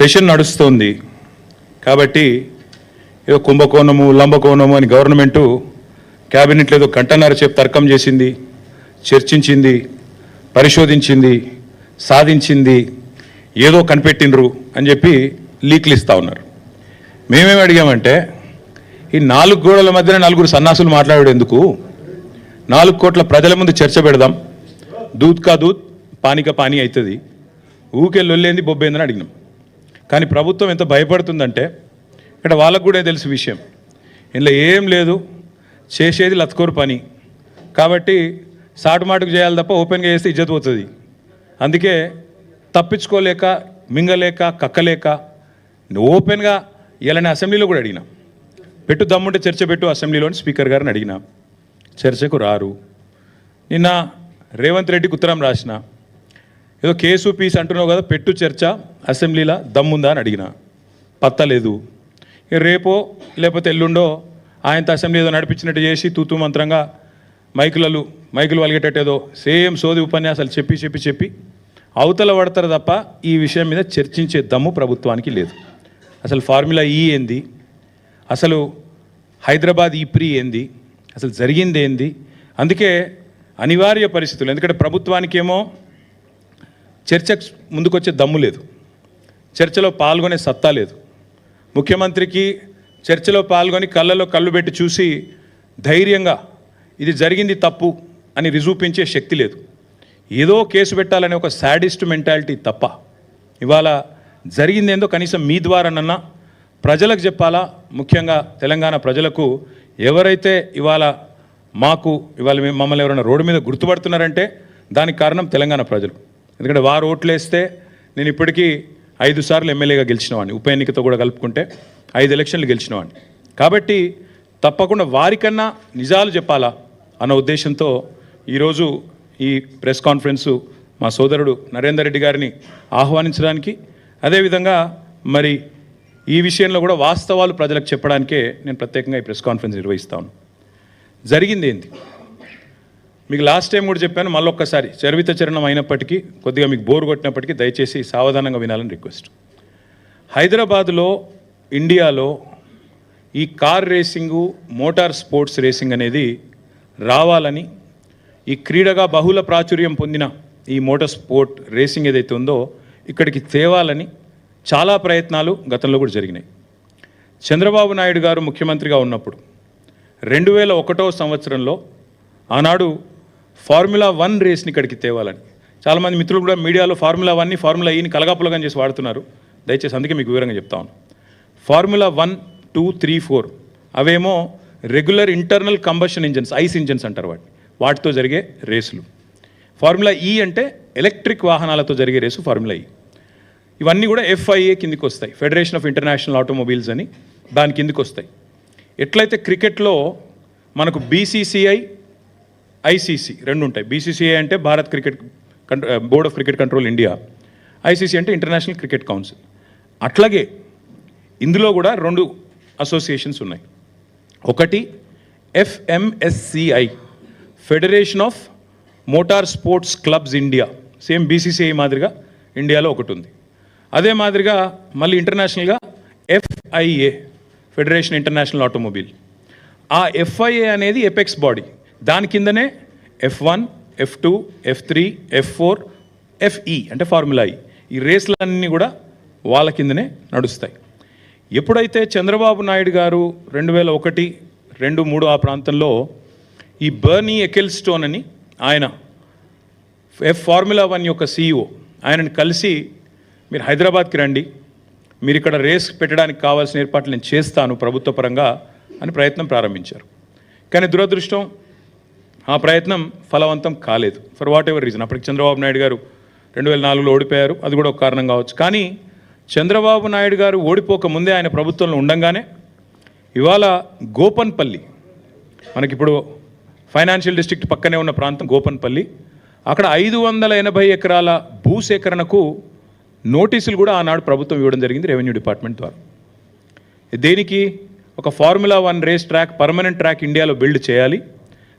Session నడుస్తోంది. కాబట్టి ఏదో కుంభకోణము లంబకోణము అని గవర్నమెంటు క్యాబినెట్లో ఏదో గంటన్నర చెప్పి తర్కం చేసింది చర్చించింది పరిశోధించింది సాధించింది ఏదో కనిపెట్టినరు అని చెప్పి లీక్లు ఇస్తూ ఉన్నారు. మేమేమి అడిగామంటే ఈ నాలుగు గోడల మధ్యన నలుగురు సన్నాసులు మాట్లాడాడు ఎందుకు? నాలుగు కోట్ల ప్రజల ముందు చర్చ పెడదాం. దూత్ కా దూత్ పానిక పానీ అవుతుంది. ఊకే లొల్లేంది బొబ్బేందని అడిగినాం. కానీ ప్రభుత్వం ఎంత భయపడుతుందంటే ఇక్కడ వాళ్ళకు కూడా తెలుసు విషయం. ఇందులో ఏం లేదు చేసేది లత్కోరు పని. కాబట్టి సాటుమాటుకు చేయాలి తప్ప ఓపెన్గా చేస్తే ఇజ్జత్ పోతుంది. అందుకే తప్పించుకోలేక మింగలేక కక్కలేక ఓపెన్గా ఇలానే అసెంబ్లీలో కూడా అడిగినా. పెట్టు దమ్ముంటే చర్చ పెట్టు అసెంబ్లీలోని స్పీకర్ గారిని అడిగినా. చర్చకు రారు. నిన్న రేవంత్ రెడ్డికి ఉత్తరం రాసిన ఏదో కేసు పీస్ అంటున్నావు కదా పెట్టు చర్చ అసెంబ్లీలో దమ్ముందా అని అడిగిన. పత్తలేదు. రేపో లేకపోతే ఎల్లుండో ఆయనతో అసెంబ్లీ ఏదో నడిపించినట్టు చేసి తూతూ మంత్రంగా మైకులలు మైకులు వలిగేటట్టు ఏదో సేమ్ సోది ఉపన్యాసాలు చెప్పి చెప్పి చెప్పి అవతల పడతారు తప్ప ఈ విషయం మీద చర్చించే దమ్ము ప్రభుత్వానికి లేదు. అసలు ఫార్ములా ఈ ఏంది? అసలు హైదరాబాద్ ఈ ప్రీ ఏంది? అసలు జరిగింది ఏంది? అందుకే అనివార్య పరిస్థితులు. ఎందుకంటే ప్రభుత్వానికేమో చర్చకు ముందుకొచ్చే దమ్ము లేదు. చర్చలో పాల్గొనే సత్తా లేదు. ముఖ్యమంత్రికి చర్చలో పాల్గొని కళ్ళలో కళ్ళు పెట్టి చూసి ధైర్యంగా ఇది జరిగింది తప్పు అని రిజూపించే శక్తి లేదు. ఏదో కేసు పెట్టాలనే ఒక శాడిస్ట్ మెంటాలిటీ తప్ప. ఇవాళ జరిగిందేందో కనీసం మీ ద్వారానన్నా ప్రజలకు చెప్పాలా? ముఖ్యంగా తెలంగాణ ప్రజలకు ఎవరైతే ఇవాళ మాకు ఇవాళ మమ్మల్ని ఎవరైనా రోడ్డు మీద గుర్తుపడుతున్నారంటే దానికి కారణం తెలంగాణ ప్రజలు. ఎందుకంటే వారు ఓట్లేస్తే నేను ఇప్పటికీ ఐదు సార్లు ఎమ్మెల్యేగా గెలిచినవాడిని. ఉప ఎన్నికతో కూడా కలుపుకుంటే ఐదు ఎలక్షన్లు గెలిచినవాడిని. కాబట్టి తప్పకుండా వారికన్నా నిజాలు చెప్పాలా అన్న ఉద్దేశంతో ఈరోజు ఈ ప్రెస్ కాన్ఫరెన్సు మా సోదరుడు నరేందర్ రెడ్డి గారిని ఆహ్వానించడానికి అదేవిధంగా మరి ఈ విషయంలో కూడా వాస్తవాలు ప్రజలకు చెప్పడానికే నేను ప్రత్యేకంగా ఈ ప్రెస్ కాన్ఫరెన్స్ నిర్వహిస్తాను జరిగింది ఏంటి? మీకు లాస్ట్ టైం కూడా చెప్పాను మళ్ళొక్కసారి చరివిత చరణం అయినప్పటికీ కొద్దిగా మీకు బోర్ కొట్టినప్పటికీ దయచేసి సావధానంగా వినాలని రిక్వెస్ట్ హైదరాబాద్లో ఇండియాలో ఈ car racing motor sports racing అనేది రావాలని ఈ క్రీడగా బహుళ ప్రాచుర్యం పొందిన ఈ మోటార్ స్పోర్ట్ రేసింగ్ ఏదైతే ఉందో ఇక్కడికి తేవాలని చాలా ప్రయత్నాలు గతంలో కూడా జరిగినాయి. చంద్రబాబు నాయుడు గారు ముఖ్యమంత్రిగా ఉన్నప్పుడు రెండు వేల ఒకటో సంవత్సరంలో ఆనాడు ఫార్ములా వన్ రేస్ని ఇక్కడికి తేవాలని. చాలామంది మిత్రులు కూడా మీడియాలో ఫార్ములా వన్ని ఫార్ములా ఈని కలగాపులగం చేసి వాడుతున్నారు. దయచేసి అందుకే మీకు వివరంగా చెప్తాను formula one two three four అవేమో regular internal combustion engines ICE engines అంటారు వాటి వాటితో జరిగే రేసులు. ఫార్ములా ఈ అంటే ఎలక్ట్రిక్ వాహనాలతో జరిగే రేసు ఫార్ములా ఈ. ఇవన్నీ కూడా ఎఫ్ఐఏ కిందికి వస్తాయి. ఫెడరేషన్ ఆఫ్ ఇంటర్నేషనల్ ఆటోమొబైల్స్ అని దాని కిందికి వస్తాయి. ఎట్లయితే క్రికెట్లో మనకు బీసీసీఐ ఐసీసీ రెండు ఉంటాయి బీసీసీఐ అంటే Bharat cricket board of cricket control India. ICC అంటే ఇంటర్నేషనల్ క్రికెట్ కౌన్సిల్. అట్లాగే ఇందులో కూడా రెండు అసోసియేషన్స్ ఉన్నాయి. ఒకటి FMSCI federation of motor sports clubs India. Same BCCI మాదిరిగా ఇండియాలో ఒకటి ఉంది అదే మాదిరిగా మళ్ళీ ఇంటర్నేషనల్గా ఎఫ్ఐఏ ఫెడరేషన్ ఇంటర్నేషనల్ ఆటోమొబైల్. ఆ ఎఫ్ఐఏ అనేది ఎపెక్స్ బాడీ. దాని కిందనే F one F two F three F four FE అంటే ఫార్ములా e. ఈ ఈ రేస్లన్నీ కూడా వాళ్ళ కిందనే నడుస్తాయి. ఎప్పుడైతే చంద్రబాబు నాయుడు గారు రెండు వేల ఒకటి రెండు మూడు ఆ ప్రాంతంలో ఈ బర్నీ ఎకెల్స్టోన్ అని ఆయన ఎఫ్ ఫార్ములా వన్ యొక్క సీఈఓ ఆయనను కలిసి మీరు హైదరాబాద్కి రండి మీరు ఇక్కడ రేస్ పెట్టడానికి కావాల్సిన ఏర్పాట్లు నేను చేస్తాను ప్రభుత్వ పరంగా అని ప్రయత్నం ప్రారంభించారు. కానీ దురదృష్టం ఆ ప్రయత్నం ఫలవంతం కాలేదు. ఫర్ వాట్ ఎవర్ రీజన్ అప్పటికి చంద్రబాబు నాయుడు గారు రెండు వేల నాలుగులో ఓడిపోయారు. అది కూడా ఒక కారణం కావచ్చు. కానీ చంద్రబాబు నాయుడు గారు ఓడిపోక ముందే ఆయన ప్రభుత్వంలో ఉండంగానే ఇవాళ గోపన్పల్లి మనకిప్పుడు ఫైనాన్షియల్ డిస్ట్రిక్ట్ పక్కనే ఉన్న ప్రాంతం గోపన్పల్లి అక్కడ ఐదు వందల ఎనభై ఎకరాల భూసేకరణకు నోటీసులు కూడా ఆనాడు ప్రభుత్వం ఇవ్వడం జరిగింది రెవెన్యూ డిపార్ట్మెంట్ ద్వారా. దేనికి? ఒక formula one race track permanent track ఇండియాలో బిల్డ్ చేయాలి.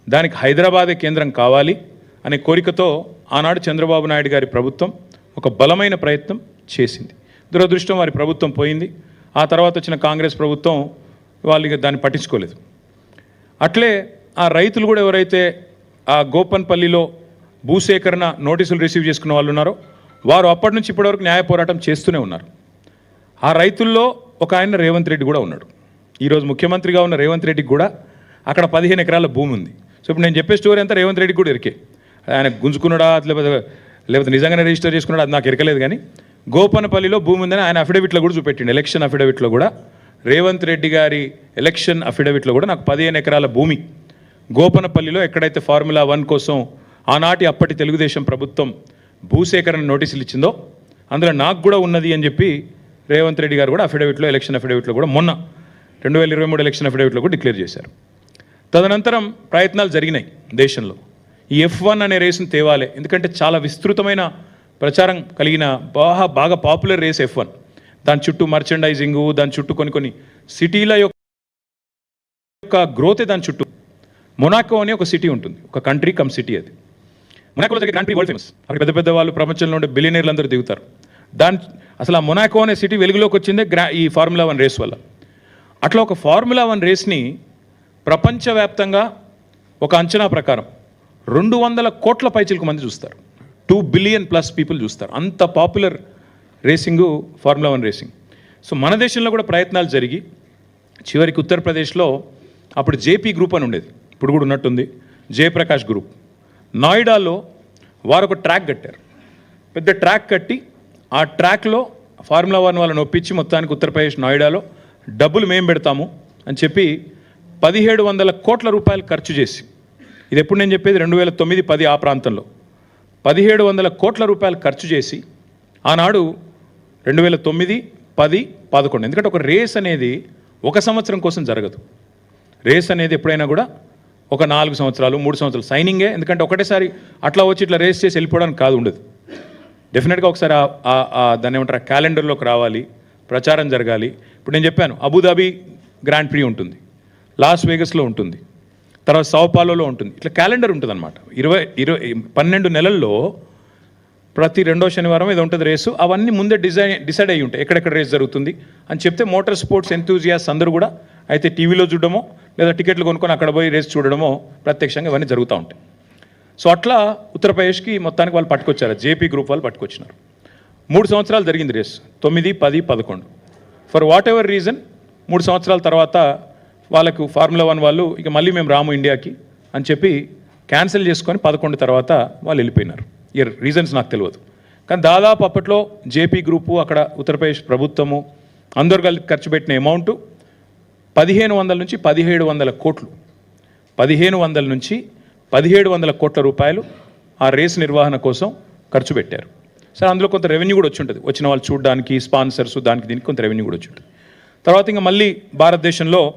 దానికి హైదరాబాదే కేంద్రం కావాలి అనే కోరికతో ఆనాడు చంద్రబాబు నాయుడు గారి ప్రభుత్వం ఒక బలమైన ప్రయత్నం చేసింది. దురదృష్టం వారి ప్రభుత్వం పోయింది. ఆ తర్వాత వచ్చిన కాంగ్రెస్ ప్రభుత్వం వాళ్ళు ఇక దాన్ని పట్టించుకోలేదు. అట్లే ఆ రైతులు కూడా ఎవరైతే ఆ గోపన్పల్లిలో భూసేకరణ నోటీసులు రిసీవ్ చేసుకున్న వాళ్ళు ఉన్నారో వారు అప్పటి నుంచి ఇప్పటివరకు న్యాయ పోరాటం చేస్తూనే ఉన్నారు. ఆ రైతుల్లో ఒక ఆయన రేవంత్ రెడ్డి కూడా ఉన్నాడు. ఈరోజు ముఖ్యమంత్రిగా ఉన్న రేవంత్ రెడ్డికి కూడా అక్కడ పదిహేను ఎకరాల భూమి ఉంది. సో ఇప్పుడు నేను చెప్పే స్టోరీ అంతా రేవంత్ రెడ్డి కూడా ఇరికే. ఆయన గుంజుకున్నాడా లేకపోతే లేకపోతే నిజంగానే రిజిస్టర్ చేసుకున్నాడు అది నాకు ఇరకలేదు కానీ గోపనపల్లిలో భూమి ఉందని ఆయన అఫిడవిట్లో కూడా చూపెట్టిండు. ఎలక్షన్ అఫిడవిట్లో కూడా. రేవంత్ రెడ్డి గారి ఎలక్షన్ అఫిడవిట్లో కూడా నాకు పదిహేను ఎకరాల భూమి. గోపనపల్లిలో ఎక్కడైతే ఫార్ములా వన్ కోసం ఆనాటి అప్పటి తెలుగుదేశం ప్రభుత్వం భూసేకరణ నోటీసులు ఇచ్చిందో అందులో నాకు కూడా ఉన్నది అని చెప్పి రేవంత్ రెడ్డి గారు కూడా అఫిడవిట్లో ఎలక్షన్ అఫిడవిట్లో కూడా మొన్న రెండు వేల ఇరవై మూడు ఎలక్షన్ అఫిడవిట్లో కూడా డిక్లేర్ చేశారు. తదనంతరం ప్రయత్నాలు జరిగినాయి దేశంలో. ఈ ఎఫ్ వన్ అనే రేసును తేవాలి. ఎందుకంటే చాలా విస్తృతమైన ప్రచారం కలిగిన బాగా బాగా పాపులర్ రేస్ ఎఫ్ వన్ దాని చుట్టూ మర్చెండైజింగ్ దాని చుట్టూ కొన్ని కొన్ని సిటీల యొక్క గ్రోతే దాని చుట్టూ. మొనాకో అనే ఒక సిటీ ఉంటుంది. ఒక కంట్రీ కమ్ సిటీ అది. మొనాకోలో జరిగే కంట్రీ వరల్డ్ ఫేమస్ అక్కడ పెద్ద పెద్ద వాళ్ళు ప్రపంచంలో ఉండే బిలియనీర్లు అందరూ దిగుతారు. దాని అసలు ఆ మొనాకో అనే సిటీ వెలుగులోకి వచ్చిందే గ్రా ఈ ఫార్ములా వన్ రేస్ వల్ల. అట్లా ఒక ఫార్ములా వన్ రేస్ని ప్రపంచవ్యాప్తంగా ఒక అంచనా ప్రకారం రెండు వందల కోట్ల పైచిలకు మంది చూస్తారు. టూ బిలియన్ ప్లస్ పీపుల్ చూస్తారు. అంత popular racing formula one racing so మన దేశంలో కూడా ప్రయత్నాలు జరిగి చివరికి ఉత్తరప్రదేశ్లో అప్పుడు జేపీ గ్రూప్ అని ఉండేది. ఇప్పుడు కూడా ఉన్నట్టుంది. జయప్రకాష్ గ్రూప్. నోయిడాలో వారు ఒక ట్రాక్ కట్టారు. పెద్ద ట్రాక్ కట్టి ఆ ట్రాక్లో ఫార్ములా వన్ వాళ్ళని ఒప్పించి మొత్తానికి ఉత్తరప్రదేశ్ నోయిడాలో డబ్బులు మేము పెడతాము అని చెప్పి పదిహేడు వందల కోట్ల రూపాయలు ఖర్చు చేసి ఇది ఎప్పుడు నేను చెప్పేది? రెండు వేల తొమ్మిది పది ఆ ప్రాంతంలో. పదిహేడు వందల కోట్ల రూపాయలు ఖర్చు చేసి ఆనాడు రెండు వేల తొమ్మిది పది పదకొండు. ఎందుకంటే ఒక రేస్ అనేది ఒక సంవత్సరం కోసం జరగదు. రేస్ అనేది ఎప్పుడైనా కూడా ఒక నాలుగు సంవత్సరాలు మూడు సంవత్సరాలు సైనింగే. ఎందుకంటే ఒకటేసారి అట్లా వచ్చి ఇట్లా రేస్ చేసి వెళ్ళిపోవడానికి కాదు ఉండదు. డెఫినెట్గా ఒకసారి దాన్ని ఏమంటారు? క్యాలెండర్లోకి రావాలి ప్రచారం జరగాలి. ఇప్పుడు నేను చెప్పాను అబుదాబి గ్రాండ్ ప్రీ ఉంటుంది. లాస్ వేగస్లో ఉంటుంది. తర్వాత సౌపాలోలో ఉంటుంది. ఇట్లా క్యాలెండర్ ఉంటుంది అనమాట ఇరవై ఇరవై పన్నెండు నెలల్లో ప్రతి రెండో శనివారం ఏదో ఉంటుంది రేసు. అవన్నీ ముందే డిజైన్ డిసైడ్ అయ్యి ఉంటాయి. ఎక్కడెక్కడ రేస్ జరుగుతుంది అని చెప్తే మోటార్ స్పోర్ట్స్ ఎంతూజియాస్ అందరూ కూడా అయితే టీవీలో చూడడమో లేదా టికెట్లు కొనుక్కొని అక్కడ పోయి రేస్ చూడడమో ప్రత్యక్షంగా ఇవన్నీ జరుగుతూ ఉంటాయి. సో అట్లా ఉత్తరప్రదేశ్కి మొత్తానికి వాళ్ళు పట్టుకొచ్చారు. జేపీ గ్రూప్ వాళ్ళు పట్టుకొచ్చినారు. మూడు సంవత్సరాలు జరిగింది రేస్. తొమ్మిది పది పదకొండు. ఫర్ వాట్ ఎవర్ రీజన్ మూడు సంవత్సరాల తర్వాత వాళ్ళకు ఫార్ములా వన్ వాళ్ళు ఇక మళ్ళీ మేము రాము ఇండియాకి అని చెప్పి క్యాన్సిల్ చేసుకొని పదకొండు తర్వాత వాళ్ళు వెళ్ళిపోయినారు. ఈ రీజన్స్ నాకు తెలియదు. కానీ దాదాపు అప్పట్లో జేపీ గ్రూపు అక్కడ ఉత్తరప్రదేశ్ ప్రభుత్వము అందరు కలిసి ఖర్చు పెట్టిన అమౌంట్ పదిహేను వందల నుంచి పదిహేడు వందల కోట్లు. పదిహేను వందల నుంచి పదిహేడు వందల కోట్ల రూపాయలు ఆ రేస్ నిర్వహణ కోసం ఖర్చు పెట్టారు. సరే అందులో కొంత రెవెన్యూ కూడా వచ్చి ఉంటుంది. వచ్చిన వాళ్ళు చూడడానికి స్పాన్సర్స్ దానికి దీనికి కొంత రెవెన్యూ కూడా వచ్చి ఉంటుంది. తర్వాత ఇంకా మళ్ళీ భారతదేశంలో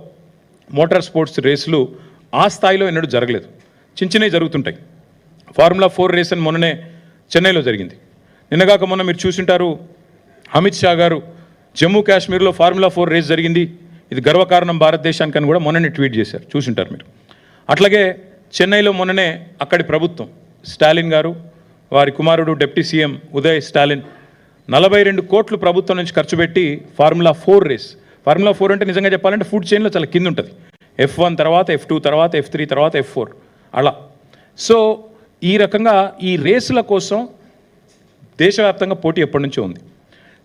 మోటార్ స్పోర్ట్స్ రేసులు ఆ స్థాయిలో ఎన్నడూ జరగలేదు. చిన్న చిన్నవి జరుగుతుంటాయి. ఫార్ములా ఫోర్ రేస్ అని మొన్ననే చెన్నైలో జరిగింది. నిన్నగాక మొన్న మీరు చూసింటారు అమిత్ షా గారు జమ్మూ కాశ్మీర్లో ఫార్ములా ఫోర్ రేస్ జరిగింది. ఇది గర్వకారణం భారతదేశానికి అని కూడా మొన్ననే ట్వీట్ చేశారు. చూసింటారు మీరు. అట్లాగే చెన్నైలో మొన్ననే అక్కడి ప్రభుత్వం స్టాలిన్ గారు వారి కుమారుడు డిప్యూటీ సీఎం ఉదయ్ స్టాలిన్ నలభై రెండు కోట్లు ప్రభుత్వం నుంచి ఖర్చు పెట్టి formula four race formula four అంటే నిజంగా చెప్పాలంటే ఫుడ్ చైన్లో చాలా కింద ఉంటుంది. ఎఫ్ వన్ తర్వాత ఎఫ్ టూ తర్వాత ఎఫ్ త్రీ తర్వాత ఎఫ్ ఫోర్ అలా. సో ఈ రకంగా ఈ రేసుల కోసం దేశవ్యాప్తంగా పోటీ ఎప్పటి నుంచో ఉంది.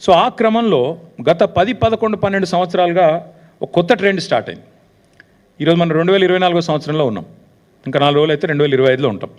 సో ఆ క్రమంలో గత పది పదకొండు పన్నెండు సంవత్సరాలుగా ఒక కొత్త ట్రెండ్ స్టార్ట్ అయింది. ఈరోజు మనం రెండు వేల ఇరవై నాలుగో సంవత్సరంలో ఉన్నాం. ఇంకా నాలుగు రోజులు అయితే రెండు వేల ఇరవై ఐదులో ఉంటాం.